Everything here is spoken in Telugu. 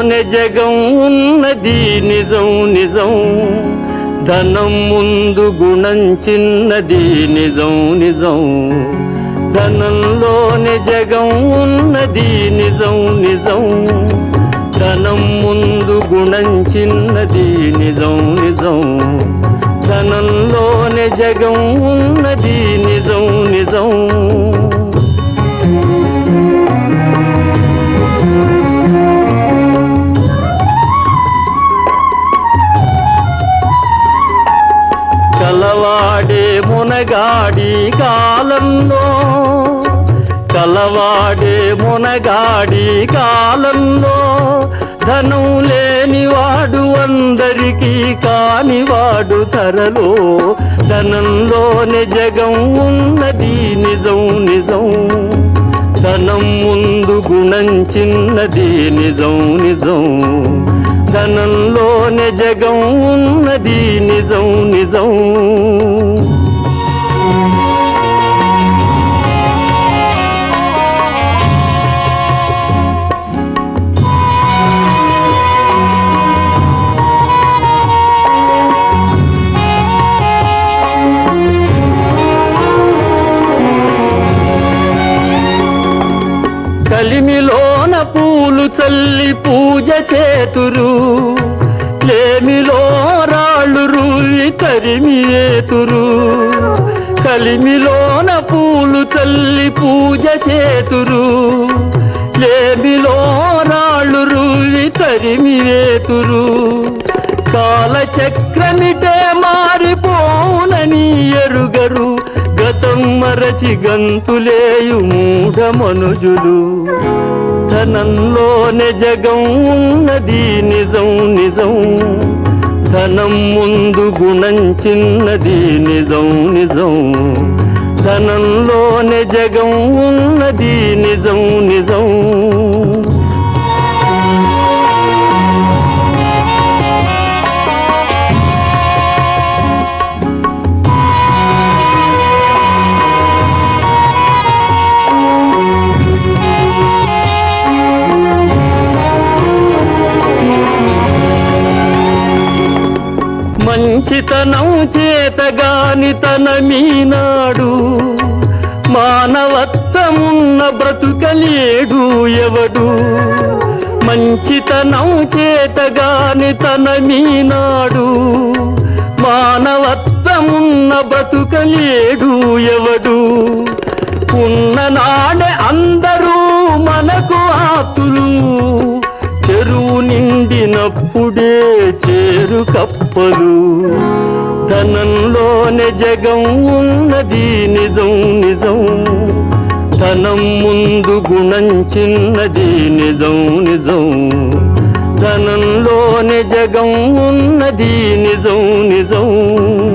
లోనే జగం ఉన్నది నిజం నిజం. ధనం ముందు గుణం చిన్నది నిజం నిజం. ధనంలోని జగం ఉన్నది నిజం నిజం. ధనం ముందు గుణం చిన్నది నిజం నిజం. ధనంలోని జగం ఉన్నది నిజం నిజం. కలవాడే మునగాడి కాలంలో కలవాడే మునగాడి కాలంలో ధనం లేనివాడు అందరికీ కానివాడు తరలో ధనంలోనే జగం ఉన్నది నిజం నిజం. ధనం ముందు గుణం చిన్నది నిజం నిజం. ధనం జగం ఉన్నది నిజం నిజం. కలిమిలోన పూలు చల్లి పూజ చేతురు. లేమిలో రాళ్ళు రూయి తరిమి ఏతురు? కలిమిలోన పూలు తల్లి పూజ చేతురు. లేమిలో రాళ్ళు రూయి తరిమి ఏతురు? కాలచక్రమిటే మారిపోనని ఎరుగరు. గతం మరచి గంతులేయు మూఢ మనుజులు ధనంలోనే జగం ఉన్నది నిజం నిజం ధనం ముందు గుణం చిన్నది నిజం నిజం. ధనంలోనే జగం ఉన్నది నిజం నిజం. మంచితనం చేతగాని తన మీనాడు మానవత్వమున్న బ్రతుకలేడు ఎవడు. మంచితనం చేతగాని తన మీనాడు మానవత్వమున్న బ్రతుకలేడు ఎవడు. ఉన్న నాడే అందరూ మనకు ఆతులు. నిండినప్పుడే చేరు కప్పలు. ధనంలోనే జగం ఉన్నది నిజం నిజం. ధనం ముందు గుణం చిన్నది నిజం నిజం. ధనంలోనే జగం ఉన్నది నిజం నిజం.